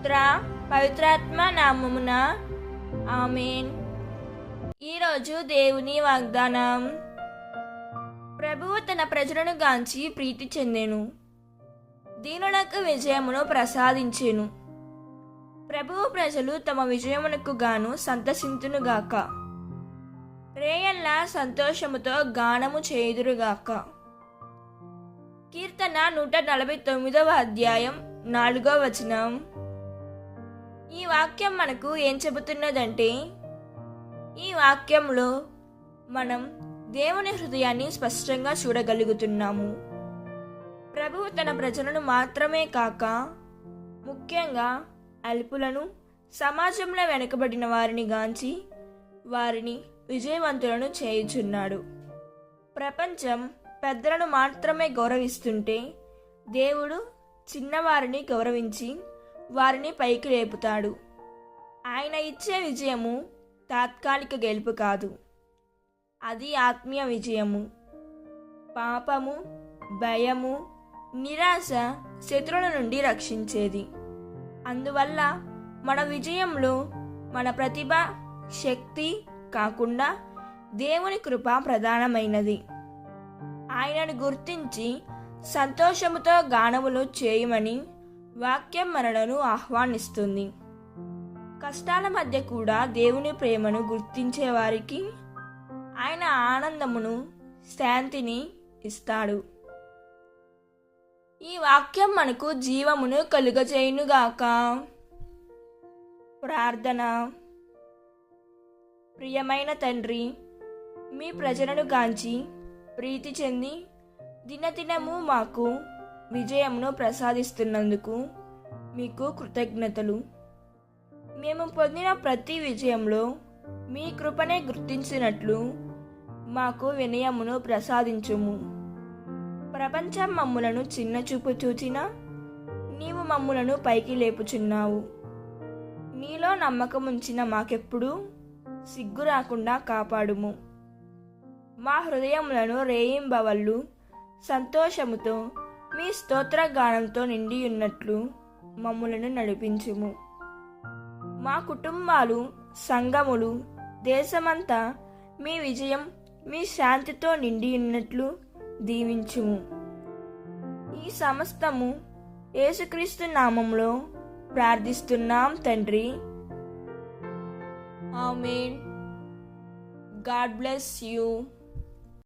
పుత్ర పవిత్రాత్మ నామమున. ఆమెన్. ఈరోజు దేవుని వాగ్దానం. ప్రభువు తన ప్రజలను గాంచి ప్రీతి చెందెను. దీనులకు విజయమును ప్రసాదించెను. ప్రభువు ప్రజలు తమ విజయమునకు గాను సంతసింతునుగాక రేయల్ల సంతోషముతో గానము చేయుదురుగాక కీర్తన నూట నలభై తొమ్మిదవ అధ్యాయం నాలుగవ వచనం. ఈ వాక్యం మనకు ఏం చెబుతున్నదంటే ఈ వాక్యంలో మనం దేవుని హృదయాన్ని స్పష్టంగా చూడగలుగుతున్నాము. ప్రభువు తన ప్రజలను మాత్రమే కాక ముఖ్యంగా అల్పులను సమాజంలో వెనుకబడిన వారిని గాంచి వారిని విజయవంతులను చేయుచున్నాడు. ప్రపంచం పెద్దలను మాత్రమే గౌరవిస్తుంటే దేవుడు చిన్నవారిని గౌరవించి వారిని పైకి లేపుతాడు. ఆయన ఇచ్చే విజయము తాత్కాలిక గెలుపు కాదు. అది ఆత్మీయ విజయము. పాపము భయము నిరాశ శత్రువుల నుండి రక్షించేది. అందువల్ల మన విజయంలో మన ప్రతిభ శక్తి కాకుండా దేవుని కృప ప్రధానమైనది. ఆయనను గుర్తించి సంతోషముతో గానములు చేయమని వాక్యం మనలను ఆహ్వానిస్తుంది. కష్టాల మధ్య కూడా దేవుని ప్రేమను గుర్తించే వారికి ఆయన ఆనందమును శాంతిని ఇస్తాడు. ఈ వాక్యం మనకు జీవమును కలుగజేయునుగాక. ప్రార్థన. ప్రియమైన తండ్రి మీ ప్రజలను గాంచి ప్రీతి చెంది దినదినము మాకు విజయమును ప్రసాదిస్తున్నందుకు మీకు కృతజ్ఞతలు. మేము పొందిన ప్రతి విజయంలో మీ కృపనే గుర్తించినట్లు మాకు వినయమును ప్రసాదించుము. ప్రపంచం మమ్ములను చిన్న చూపు చూచినా నీవు మమ్ములను పైకి లేపుచున్నావు. నీలో నమ్మకం ఉంచిన మాకెప్పుడూ సిగ్గు రాకుండా కాపాడుము. మా హృదయములను రేయింబవళ్ళు సంతోషముతో మీ స్తోత్ర గానంతో నిండి ఉన్నట్లు మమ్ములను నడిపించుము. మా కుటుంబాలు సంఘములు దేశమంతా మీ విజయం మీ శాంతితో నిండి ఉన్నట్లు దీవించుము. ఈ సమస్తము యేసుక్రీస్తు నామంలో ప్రార్థిస్తున్నాం తండ్రి. ఆమెన్. God bless you.